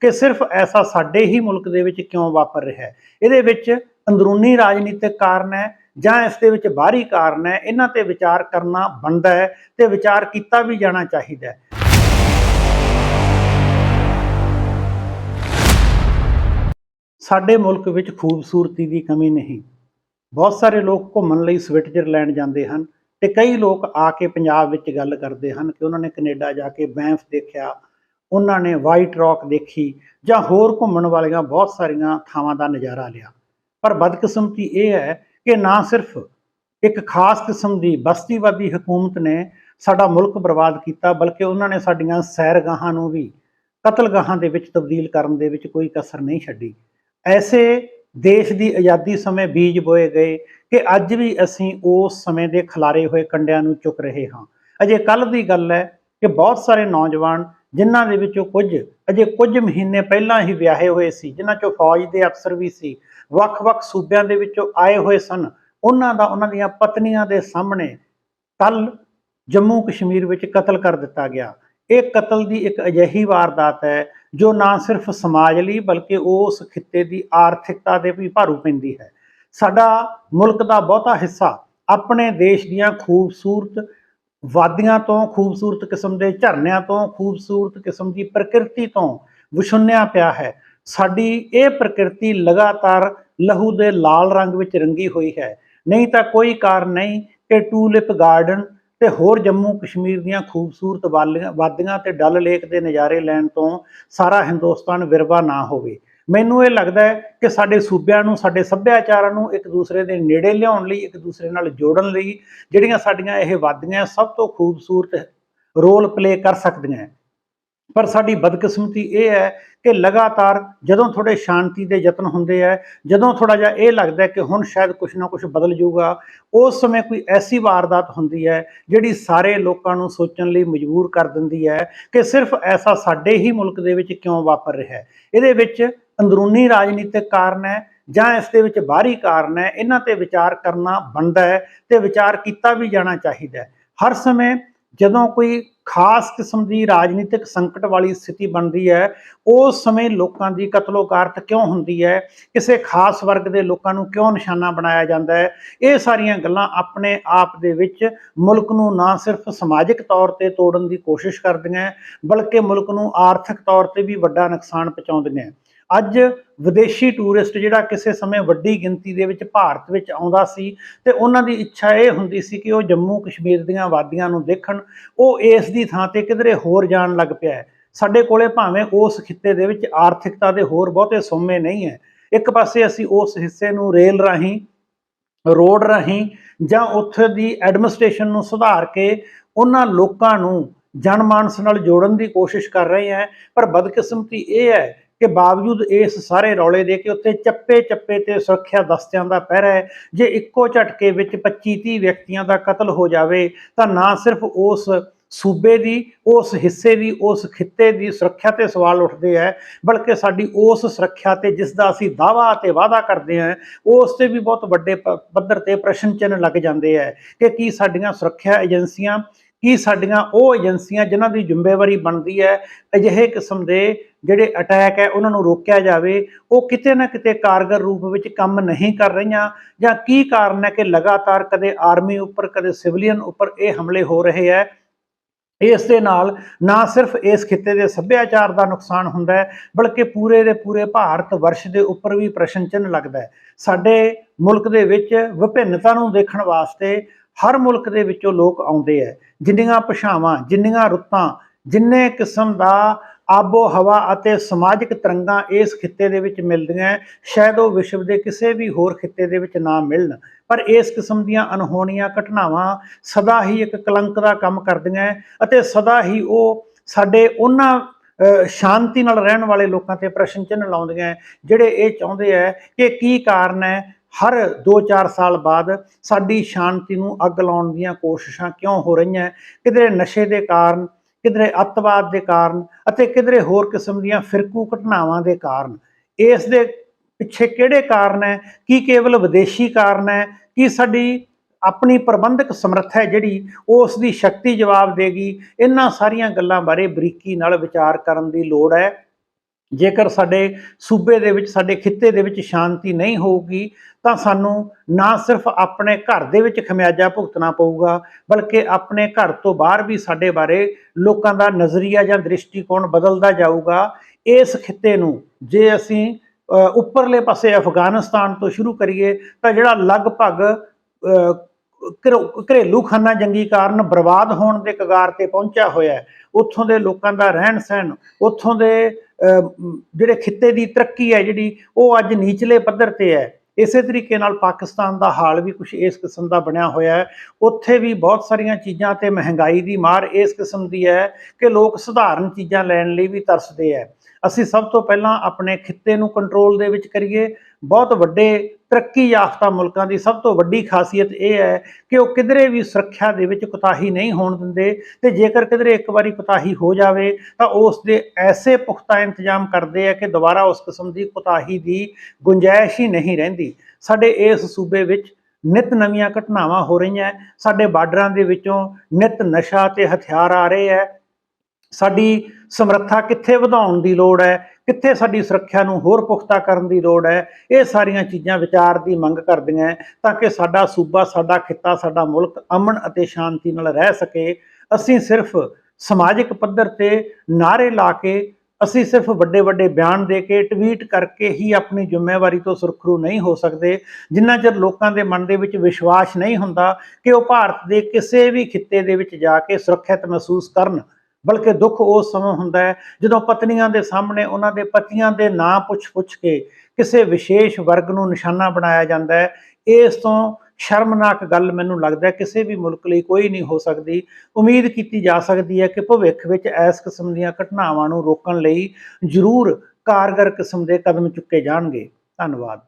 ਕਿ ਸਿਰਫ ਐਸਾ ਸਾਡੇ ਹੀ ਮੁਲਕ ਦੇ ਵਿੱਚ ਕਿਉਂ ਵਾਪਰ ਰਿਹਾ ਹੈ? ਇਹਦੇ ਵਿੱਚ ਅੰਦਰੂਨੀ ਰਾਜਨੀਤਿਕ ਕਾਰਨ ਹੈ ਜਾਂ ਇਸ ਦੇ ਵਿੱਚ ਬਾਹਰੀ ਕਾਰਨ ਹੈ? ਇਹਨਾਂ ਤੇ ਵਿਚਾਰ ਕਰਨਾ ਬਣਦਾ ਹੈ ਤੇ ਵਿਚਾਰ ਕੀਤਾ ਵੀ ਜਾਣਾ ਚਾਹੀਦਾ ਹੈ। ਸਾਡੇ ਮੁਲਕ ਵਿੱਚ ਖੂਬਸੂਰਤੀ ਦੀ ਕਮੀ ਨਹੀਂ। ਬਹੁਤ ਸਾਰੇ ਲੋਕ ਘੁੰਮਣ ਲਈ ਸਵਿਟਜ਼ਰਲੈਂਡ ਜਾਂਦੇ ਹਨ ਤੇ ਕਈ ਲੋਕ ਆ ਕੇ ਪੰਜਾਬ ਵਿੱਚ ਗੱਲ ਕਰਦੇ ਹਨ ਕਿ ਉਹਨਾਂ ਨੇ ਕੈਨੇਡਾ ਜਾ ਕੇ ਬੈਂਫ ਦੇਖਿਆ। ਉਹਨਾਂ ਨੇ ਵਾਈਟ ਰੌਕ ਦੇਖੀ ਜਾਂ ਹੋਰ ਘੁੰਮਣ ਵਾਲੀਆਂ ਬਹੁਤ ਸਾਰੀਆਂ ਥਾਵਾਂ ਦਾ ਨਜ਼ਾਰਾ ਲਿਆ। ਪਰ ਬਦਕਿਸਮਤੀ ਇਹ ਹੈ ਕਿ ਨਾ ਸਿਰਫ ਇੱਕ ਖਾਸ ਕਿਸਮ ਦੀ ਬਸਤੀਵਾਦੀ ਹਕੂਮਤ ਨੇ ਸਾਡਾ ਮੁਲਕ ਬਰਬਾਦ ਕੀਤਾ, ਬਲਕਿ ਉਹਨਾਂ ਨੇ ਸਾਡੀਆਂ ਸੈਰਗਾਹਾਂ ਨੂੰ ਵੀ, ਕਤਲਗਾਹਾਂ ਦੇ ਵਿੱਚ ਤਬਦੀਲ ਕਰਨ ਦੇ ਵਿੱਚ ਕੋਈ ਕਸਰ ਨਹੀਂ ਛੱਡੀ। ਐਸੇ ਦੇਸ਼ ਦੀ ਆਜ਼ਾਦੀ ਸਮੇਂ ਬੀਜ ਬੋਏ ਗਏ ਕਿ ਅੱਜ ਵੀ ਅਸੀਂ ਉਸ ਸਮੇਂ ਦੇ ਖਿਲਾਰੇ ਹੋਏ ਕੰਡਿਆਂ ਨੂੰ ਚੁੱਕ ਰਹੇ ਹਾਂ। ਅਜੇ ਕੱਲ ਦੀ ਗੱਲ ਹੈ ਕਿ ਬਹੁਤ ਸਾਰੇ ਨੌਜਵਾਨ ਜਿਨ੍ਹਾਂ ਦੇ ਵਿੱਚੋਂ ਕੁਝ, ਅਜੇ ਕੁਝ ਮਹੀਨੇ ਪਹਿਲਾਂ ਹੀ ਵਿਆਹੇ ਹੋਏ ਸੀ, ਜਿਨ੍ਹਾਂ ਚੋਂ ਫੌਜ ਦੇ ਅਫਸਰ ਵੀ ਸੀ, ਵੱਖ-ਵੱਖ ਸੂਬਿਆਂ ਦੇ ਵਿੱਚੋਂ ਆਏ ਹੋਏ ਸਨ। ਉਹਨਾਂ ਦਾ, ਉਹਨਾਂ ਦੀਆਂ ਪਤਨੀਆਂ ਦੇ ਸਾਹਮਣੇ ਕੱਲ ਜੰਮੂ ਕਸ਼ਮੀਰ ਵਿੱਚ ਕਤਲ ਕਰ ਦਿੱਤਾ ਗਿਆ। ਇਹ ਕਤਲ ਦੀ ਇੱਕ ਅਜਿਹੀ ਵਾਰਦਾਤ ਹੈ, ਜੋ ਨਾ ਸਿਰਫ ਸਮਾਜ ਲਈ, ਬਲਕਿ ਉਸ ਖਿੱਤੇ ਦੀ ਆਰਥਿਕਤਾ ਦੇ ਵੀ ਭਾਰੂ ਪੈਂਦੀ ਹੈ। ਸਾਡਾ ਮੁਲਕ ਦਾ ਬਹੁਤਾ ਹਿੱਸਾ ਆਪਣੇ ਦੇਸ਼ ਦੀਆਂ ਖੂਬਸੂਰਤ ਵਾਦੀਆਂ ਤੋਂ ਖੂਬਸੂਰਤ ਕਿਸਮ ਦੇ, ਝਰਨਿਆਂ ਤੋਂ ਖੂਬਸੂਰਤ ਕਿਸਮ ਦੀ ਪ੍ਰਕਿਰਤੀ ਤੋਂ ਵਿਛੁੰਨਿਆ ਪਿਆ ਹੈ। ਸਾਡੀ ਇਹ ਪ੍ਰਕਿਰਤੀ ਲਗਾਤਾਰ ਲਹੂ ਦੇ ਲਾਲ ਰੰਗ ਵਿੱਚ ਰੰਗੀ ਹੋਈ ਹੈ। ਨਹੀਂ ਤਾਂ ਕੋਈ ਕਾਰਨ ਨਹੀਂ ਕਿ ਟੂਲਿਪ ਗਾਰਡਨ ਤੇ ਹੋਰ ਜੰਮੂ ਕਸ਼ਮੀਰ ਦੀਆਂ ਖੂਬਸੂਰਤ ਵਾਲੀਆਂ- ਵਾਦੀਆਂ ਤੇ ਡਲ ਲੇਕ ਦੇ ਨਜ਼ਾਰੇ ਲੈਣ ਤੋਂ ਸਾਰਾ ਹਿੰਦੁਸਤਾਨ ਵਿਰਵਾ ਨਾ ਹੋਵੇ। ਮੈਨੂੰ ਇਹ ਲੱਗਦਾ ਹੈ ਕਿ ਸਾਡੇ ਸੂਬਿਆਂ ਨੂੰ, ਸਾਡੇ ਸੱਭਿਆਚਾਰਾਂ ਨੂੰ ਇੱਕ ਦੂਸਰੇ ਦੇ ਨੇੜੇ ਲਿਆਉਣ ਲਈ, ਇੱਕ ਦੂਸਰੇ ਨਾਲ ਜੋੜਨ ਲਈ ਜਿਹੜੀਆਂ ਸਾਡੀਆਂ ਇਹ ਵਾਦੀਆਂ ਸਭ ਤੋਂ ਖੂਬਸੂਰਤ ਰੋਲ ਪਲੇ ਕਰ ਸਕਦੀਆਂ ਹੈ। ਪਰ ਸਾਡੀ ਬਦਕਿਸਮਤੀ ਇਹ ਹੈ ਕਿ ਲਗਾਤਾਰ ਜਦੋਂ ਥੋੜੇ ਸ਼ਾਂਤੀ ਦੇ ਯਤਨ ਹੁੰਦੇ ਆ ਜਦੋਂ ਥੋੜਾ ਜਿਹਾ ਇਹ ਲੱਗਦਾ ਕਿ ਹੁਣ ਸ਼ਾਇਦ ਕੁਝ ਨਾ ਕੁਝ ਬਦਲ ਜਾਊਗਾ, ਉਸ ਸਮੇਂ ਕੋਈ ਐਸੀ ਵਾਰਦਾਤ ਹੁੰਦੀ ਹੈ ਜਿਹੜੀ ਸਾਰੇ ਲੋਕਾਂ ਨੂੰ ਸੋਚਣ ਲਈ ਮਜਬੂਰ ਕਰ ਦਿੰਦੀ ਹੈ ਕਿ ਸਿਰਫ ਐਸਾ ਸਾਡੇ ਹੀ ਮੁਲਕ ਦੇ ਵਿੱਚ ਕਿਉਂ ਵਾਪਰ ਰਿਹਾ ਹੈ ਇਹਦੇ ਵਿੱਚ ਅੰਦਰੂਨੀ ਰਾਜਨੀਤਿਕ ਕਾਰਨ ਹੈ ਜਾਂ ਇਸ ਦੇ ਵਿੱਚ ਬਾਹਰੀ ਕਾਰਨ ਹੈ, ਇਹਨਾਂ ਤੇ ਵਿਚਾਰ ਕਰਨਾ ਬਣਦਾ ਹੈ ਤੇ ਵਿਚਾਰ ਕੀਤਾ ਵੀ ਜਾਣਾ ਚਾਹੀਦਾ ਹੈ। ਹਰ ਸਮੇਂ ਜਦੋਂ ਕੋਈ ਖਾਸ ਕਿਸਮ ਦੀ ਰਾਜਨੀਤਿਕ ਸੰਕਟ ਵਾਲੀ ਸਥਿਤੀ ਬਣਦੀ ਹੈ, ਉਸ ਸਮੇਂ ਲੋਕਾਂ ਦੀ ਕਤਲੋਕਾਰਤ ਕਿਉਂ ਹੁੰਦੀ ਹੈ? ਕਿਸੇ ਖਾਸ ਵਰਗ ਦੇ ਲੋਕਾਂ ਨੂੰ ਕਿਉਂ ਨਿਸ਼ਾਨਾ ਬਣਾਇਆ ਜਾਂਦਾ ਹੈ? ਇਹ ਸਾਰੀਆਂ ਗੱਲਾਂ ਆਪਣੇ ਆਪ ਦੇ ਵਿੱਚ ਮੁਲਕ ਨੂੰ ਨਾ ਸਿਰਫ ਸਮਾਜਿਕ ਤੌਰ ਤੇ ਤੋੜਨ ਦੀ ਕੋਸ਼ਿਸ਼ ਕਰਦੀਆਂ, ਬਲਕਿ ਮੁਲਕ ਨੂੰ ਆਰਥਿਕ ਤੌਰ ਤੇ ਵੀ ਵੱਡਾ ਨੁਕਸਾਨ ਪਹੁੰਚਾਉਂਦੀਆਂ। ਅੱਜ ਵਿਦੇਸ਼ੀ ਟੂਰਿਸਟ ਜਿਹੜਾ ਕਿਸੇ ਸਮੇਂ ਵੱਡੀ ਗਿਣਤੀ ਦੇ ਵਿੱਚ ਭਾਰਤ ਵਿੱਚ ਆਉਂਦਾ ਸੀ ਤੇ ਉਹਨਾਂ ਦੀ ਇੱਛਾ ਇਹ ਹੁੰਦੀ ਸੀ ਕਿ ਉਹ ਜੰਮੂ ਕਸ਼ਮੀਰ ਦੀਆਂ ਵਾਦੀਆਂ ਨੂੰ ਦੇਖਣ, ਉਹ ਇਸ ਦੀ ਥਾਂ ਤੇ ਕਿਧਰੇ ਹੋਰ ਜਾਣ ਲੱਗ ਪਿਆ ਹੈ। ਸਾਡੇ ਕੋਲੇ ਭਾਵੇਂ ਉਸ ਖਿੱਤੇ ਦੇ ਵਿੱਚ ਆਰਥਿਕਤਾ ਦੇ ਹੋਰ ਬਹੁਤੇ ਸੋਮੇ ਨਹੀਂ ਹੈ। ਇੱਕ ਪਾਸੇ ਅਸੀਂ ਉਸ ਹਿੱਸੇ ਨੂੰ ਰੇਲ ਰਾਹੀਂ, ਰੋਡ ਰਾਹੀਂ ਜਾਂ ਉੱਥੇ ਦੀ ਐਡਮਿਨਿਸਟ੍ਰੇਸ਼ਨ ਨੂੰ ਸੁਧਾਰ ਕੇ ਉਹਨਾਂ ਲੋਕਾਂ ਨੂੰ ਜਨਮਾਨਸ ਨਾਲ ਜੋੜਨ ਦੀ ਕੋਸ਼ਿਸ਼ ਕਰ ਰਹੇ ਹਾਂ, ਪਰ ਬਦਕਿਸਮਤੀ ਇਹ ਹੈ ਕਿ ਬਾਵਜੂਦ ਇਸ ਸਾਰੇ ਰੌਲੇ ਦੇ ਕਿ ਉੱਥੇ ਚੱਪੇ ਚੱਪੇ ਤੇ ਸੁਰੱਖਿਆ ਦਸਤਿਆਂ ਦਾ ਪਹਿਰਾ ਹੈ, ਜੇ ਇੱਕੋ ਝਟਕੇ ਵਿੱਚ 25 30 ਵਿਅਕਤੀਆਂ ਦਾ ਕਤਲ ਹੋ ਜਾਵੇ, ਤਾਂ ਨਾ ਸਿਰਫ ਉਸ ਸੂਬੇ ਦੀ, ਉਸ ਹਿੱਸੇ ਦੀ, ਉਸ ਖਿੱਤੇ ਦੀ ਸੁਰੱਖਿਆ ਤੇ ਸਵਾਲ ਉੱਠਦੇ ਹੈ, ਬਲਕਿ ਸਾਡੀ ਉਸ ਸੁਰੱਖਿਆ ਤੇ ਜਿਸ ਦਾ ਅਸੀਂ ਦਾਵਾ ਤੇ ਵਾਅਦਾ ਕਰਦੇ ਹਾਂ, ਉਸ ਤੇ ਵੀ ਬਹੁਤ ਵੱਡੇ ਪ- ਪੱਧਰ ਤੇ ਪ੍ਰਸ਼ਨ ਚਿੰਨ੍ਹ ਲੱਗ ਜਾਂਦੇ ਹੈ ਕਿ ਕੀ ਸਾਡੀਆਂ ਸੁਰੱਖਿਆ ਏਜੰਸੀਆਂ, ਕੀ ਸਾਡੀਆਂ ਉਹ ਏਜੰਸੀਆਂ ਜਿਨ੍ਹਾਂ ਦੀ ਜ਼ਿੰਮੇਵਾਰੀ ਬਣਦੀ ਹੈ, ਅਜਿਹੇ ਕਿਸਮ ਦੇ ਜਿਹੜੇ ਅਟੈਕ ਹੈ, ਉਹਨਾਂ ਨੂੰ ਰੋਕਿਆ ਜਾਵੇ, ਉਹ ਕਿਤੇ ਨਾ ਕਿਤੇ ਕਾਰਗਰ ਰੂਪ ਵਿੱਚ ਕੰਮ ਨਹੀਂ ਕਰ ਰਹੀਆਂ ਜਾਂ ਕੀ ਕਾਰਨ ਹੈ ਕਿ ਲਗਾਤਾਰ ਕਦੇ ਆਰਮੀ ਉੱਪਰ, ਕਦੇ ਸਿਵਲੀਅਨ ਉੱਪਰ ਇਹ ਹਮਲੇ ਹੋ ਰਹੇ ਹੈ? ਇਸ ਦੇ ਨਾਲ ਨਾ ਸਿਰਫ ਇਸ ਖਿੱਤੇ ਦੇ ਸੱਭਿਆਚਾਰ ਦਾ ਨੁਕਸਾਨ ਹੁੰਦਾ ਹੈ, ਬਲਕਿ ਪੂਰੇ ਦੇ ਪੂਰੇ ਭਾਰਤ ਵਰਸ਼ ਦੇ ਉੱਪਰ ਵੀ ਪ੍ਰਸ਼ਨ ਚਿੰਨ੍ਹ ਲੱਗਦਾ ਹੈ। ਸਾਡੇ ਮੁਲਕ ਦੇ ਵਿੱਚ ਵਿਭਿੰਨਤਾ ਨੂੰ ਦੇਖਣ ਵਾਸਤੇ ਹਰ ਮੁਲਕ ਦੇ ਵਿੱਚੋਂ ਲੋਕ ਆਉਂਦੇ ਹੈ। ਜਿੰਨੀਆਂ ਭਾਸ਼ਾਵਾਂ, ਜਿੰਨੀਆਂ ਰੁੱਤਾਂ, ਜਿੰਨੇ ਕਿਸਮ ਦਾ ਆਬੋ ਹਵਾ ਅਤੇ ਸਮਾਜਿਕ ਤਰੰਗਾਂ ਇਸ ਖਿੱਤੇ ਦੇ ਵਿੱਚ ਮਿਲਦੀਆਂ ਸ਼ਾਇਦ ਉਹ ਵਿਸ਼ਵ ਦੇ ਕਿਸੇ ਵੀ ਹੋਰ ਖਿੱਤੇ ਦੇ ਵਿੱਚ ਨਾ ਮਿਲਣ। ਪਰ ਇਸ ਕਿਸਮ ਦੀਆਂ ਅਨਹੋਣੀਆਂ ਘਟਨਾਵਾਂ ਸਦਾ ਹੀ ਇੱਕ ਕਲੰਕ ਦਾ ਕੰਮ ਕਰਦੀਆਂ ਹੈ ਅਤੇ ਸਦਾ ਹੀ ਉਹ ਸਾਡੇ ਉਹਨਾਂ ਸ਼ਾਂਤੀ ਨਾਲ ਰਹਿਣ ਵਾਲੇ ਲੋਕਾਂ ਤੇ ਪ੍ਰਸ਼ਨ ਚਿੰਨ੍ਹ ਲਾਉਂਦੀਆਂ ਜਿਹੜੇ ਇਹ ਚਾਹੁੰਦੇ ਹੈ ਕਿ ਕੀ ਕਾਰਨ ਹੈ, ਹਰ 2-4 ਸਾਲ ਬਾਅਦ ਸਾਡੀ ਸ਼ਾਂਤੀ ਨੂੰ ਅੱਗ ਲਾਉਣ ਦੀਆਂ ਕੋਸ਼ਿਸ਼ਾਂ ਕਿਉਂ ਹੋ ਰਹੀਆਂ ਕਿਤੇ ਨਸ਼ੇ ਦੇ ਕਾਰਨ ਕਿਧਰੇ ਅੱਤਵਾਦ ਦੇ ਕਾਰਨ ਅਤੇ ਕਿਧਰੇ ਹੋਰ ਕਿਸਮ ਦੀਆਂ ਫਿਰਕੂ ਘਟਨਾਵਾਂ ਦੇ ਕਾਰਨ। ਇਸ ਦੇ ਪਿੱਛੇ ਕਿਹੜੇ ਕਾਰਨ ਹੈ? ਕੀ ਕੇਵਲ ਵਿਦੇਸ਼ੀ ਕਾਰਨ ਹੈ? ਕੀ ਸਾਡੀ ਆਪਣੀ ਪ੍ਰਬੰਧਕ ਸਮਰੱਥਾ ਜਿਹੜੀ ਉਸ ਦੀ ਸ਼ਕਤੀ ਜਵਾਬ ਦੇਗੀ? ਇਹਨਾਂ ਸਾਰੀਆਂ ਗੱਲਾਂ ਬਾਰੇ ਬਰੀਕੀ ਨਾਲ ਵਿਚਾਰ ਕਰਨ ਦੀ ਲੋੜ ਹੈ। ਜੇਕਰ ਸਾਡੇ ਸੂਬੇ ਦੇ ਵਿੱਚ, ਸਾਡੇ ਖਿੱਤੇ ਦੇ ਵਿੱਚ ਸ਼ਾਂਤੀ ਨਹੀਂ ਹੋਊਗੀ, ਤਾਂ ਸਾਨੂੰ ਨਾ ਸਿਰਫ ਆਪਣੇ ਘਰ ਦੇ ਵਿੱਚ ਖਮਿਆਜਾ ਭੁਗਤਣਾ ਪਊਗਾ, ਬਲਕਿ ਆਪਣੇ ਘਰ ਤੋਂ ਬਾਹਰ ਵੀ ਸਾਡੇ ਬਾਰੇ ਲੋਕਾਂ ਦਾ ਨਜ਼ਰੀਆ ਜਾਂ ਦ੍ਰਿਸ਼ਟੀਕੋਣ ਬਦਲਦਾ ਜਾਊਗਾ। ਇਸ ਖਿੱਤੇ ਨੂੰ ਜੇ ਅਸੀਂ ਉੱਪਰਲੇ ਪਾਸੇ ਅਫਗਾਨਿਸਤਾਨ ਤੋਂ ਸ਼ੁਰੂ ਕਰੀਏ, ਤਾਂ ਜਿਹੜਾ ਲਗਭਗ ਘਰੋ- ਘਰੇਲੂ ਖਾਨਾ ਜੰਗੀ ਕਾਰਨ ਬਰਬਾਦ ਹੋਣ ਦੇ ਕਗਾਰ ਤੇ ਪਹੁੰਚਿਆ ਹੋਇਆ ਹੈ, ਉੱਥੋਂ ਦੇ ਲੋਕਾਂ ਦਾ ਰਹਿਣ ਸਹਿਣ ਉੱਥੋਂ ਦੇ ਜਿਹੜੇ ਖਿੱਤੇ ਦੀ ਤਰੱਕੀ ਹੈ ਜਿਹੜੀ, ਉਹ ਅੱਜ ਨੀਚਲੇ ਪੱਧਰ ਤੇ ਹੈ। ਇਸੇ ਤਰੀਕੇ ਨਾਲ ਪਾਕਿਸਤਾਨ ਦਾ ਹਾਲ ਵੀ ਕੁਝ ਇਸ ਕਿਸਮ ਦਾ ਬਣਿਆ ਹੋਇਆ ਹੈ। ਉੱਥੇ ਵੀ ਬਹੁਤ ਸਾਰੀਆਂ ਚੀਜ਼ਾਂ ਤੇ ਮਹਿੰਗਾਈ ਦੀ ਮਾਰ ਇਸ ਕਿਸਮ ਦੀ ਹੈ ਕਿ ਲੋਕ ਸਧਾਰਨ ਚੀਜ਼ਾਂ ਲੈਣ ਲਈ ਵੀ ਤਰਸਦੇ ਹੈ। ਅਸੀਂ ਸਭ ਤੋਂ ਪਹਿਲਾਂ ਆਪਣੇ ਖਿੱਤੇ ਨੂੰ ਕੰਟਰੋਲ ਦੇ ਵਿੱਚ ਕਰੀਏ। ਬਹੁਤ ਵੱਡੇ ਤਰੱਕੀ ਯਾਫਤਾ ਮੁਲਕਾਂ ਦੀ ਸਭ ਤੋਂ ਵੱਡੀ ਖਾਸੀਅਤ ਇਹ ਹੈ ਕਿ ਉਹ ਕਿਧਰੇ ਵੀ ਸੁਰੱਖਿਆ ਦੇ ਵਿੱਚ ਕੁਤਾਹੀ ਨਹੀਂ ਹੋਣ ਦਿੰਦੇ ਤੇ ਜੇਕਰ ਕਿਧਰੇ ਇੱਕ ਵਾਰੀ ਕੁਤਾਹੀ ਹੋ ਜਾਵੇ ਤਾਂ ਉਸ ਦੇ ਐਸੇ ਪੁਖਤਾ ਇੰਤਜ਼ਾਮ ਕਰਦੇ ਆ ਕਿ ਦੁਬਾਰਾ ਉਸ ਕਿਸਮ ਦੀ ਕੁਤਾਹੀ ਦੀ ਗੁੰਜਾਇਸ਼ ਹੀ ਨਹੀਂ ਰਹਿੰਦੀ। ਸਾਡੇ ਇਸ ਸੂਬੇ ਵਿੱਚ ਨਿਤ ਨਵੀਆਂ ਘਟਨਾਵਾਂ ਹੋ ਰਹੀਆਂ। ਸਾਡੇ ਬਾਰਡਰਾਂ ਦੇ ਵਿੱਚੋਂ ਨਿਤ ਨਸ਼ਾ ਤੇ ਹਥਿਆਰ ਆ ਰਹੇ ਹੈ ਸਾਡੀ ਸਮਰੱਥਾ ਕਿੱਥੇ ਵਧਾਉਣ ਦੀ ਲੋੜ ਹੈ? ਕਿੱਥੇ ਸਾਡੀ ਸੁਰੱਖਿਆ ਨੂੰ ਹੋਰ ਪੁਖਤਾ ਕਰਨ ਦੀ ਲੋੜ ਹੈ? ਇਹ ਸਾਰੀਆਂ ਚੀਜ਼ਾਂ ਵਿਚਾਰ ਦੀ ਮੰਗ ਕਰਦੀਆਂ ਤਾਂ ਕਿ ਸਾਡਾ ਸੂਬਾ, ਸਾਡਾ ਖਿੱਤਾ, ਸਾਡਾ ਮੁਲਕ ਅਮਨ ਅਤੇ ਸ਼ਾਂਤੀ ਨਾਲ ਰਹਿ ਸਕੇ। ਅਸੀਂ ਸਿਰਫ ਸਮਾਜਿਕ ਪੱਧਰ ਤੇ ਨਾਰੇ ਲਾ ਕੇ, ਅਸੀਂ ਸਿਰਫ ਵੱਡੇ ਵੱਡੇ ਬਿਆਨ ਦੇ ਕੇ, ਟਵੀਟ ਕਰਕੇ ਹੀ ਆਪਣੀ ਜ਼ਿੰਮੇਵਾਰੀ ਤੋਂ ਸੁਰਖਰੂ ਨਹੀਂ ਹੋ ਸਕਦੇ। ਜਿੰਨਾ ਚਿਰ ਲੋਕਾਂ ਦੇ ਮਨ ਦੇ ਵਿੱਚ ਵਿਸ਼ਵਾਸ ਨਹੀਂ ਹੁੰਦਾ ਕਿ ਉਹ ਭਾਰਤ ਦੇ ਕਿਸੇ ਵੀ ਖਿੱਤੇ ਦੇ ਵਿੱਚ ਜਾ ਕੇ ਸੁਰੱਖਿਅਤ ਮਹਿਸੂਸ ਕਰਨ ਬਲਕਿ ਦੁੱਖ ਉਸ ਸਮਾਂ ਹੁੰਦਾ ਹੈ ਜਦੋਂ ਪਤਨੀਆਂ ਦੇ ਸਾਹਮਣੇ ਉਹਨਾਂ ਦੇ ਪਤੀਆਂ ਦੇ ਨਾਂ ਪੁੱਛ-ਪੁੱਛ ਕੇ ਕਿਸੇ ਵਿਸ਼ੇਸ਼ ਵਰਗ ਨੂੰ ਨਿਸ਼ਾਨਾ ਬਣਾਇਆ ਜਾਂਦਾ ਹੈ, ਇਸ ਤੋਂ ਸ਼ਰਮਨਾਕ ਗੱਲ ਮੈਨੂੰ ਲੱਗਦਾ ਕਿਸੇ ਵੀ ਮੁਲਕ ਲਈ ਕੋਈ ਨਹੀਂ ਹੋ ਸਕਦੀ। ਉਮੀਦ ਕੀਤੀ ਜਾ ਸਕਦੀ ਹੈ ਕਿ ਭਵਿੱਖ ਵਿੱਚ ਇਸ ਕਿਸਮ ਦੀਆਂ ਘਟਨਾਵਾਂ ਨੂੰ ਰੋਕਣ ਲਈ ਜ਼ਰੂਰ ਕਾਰਗਰ ਕਿਸਮ ਦੇ ਕਦਮ ਚੁੱਕੇ ਜਾਣਗੇ। ਧੰਨਵਾਦ।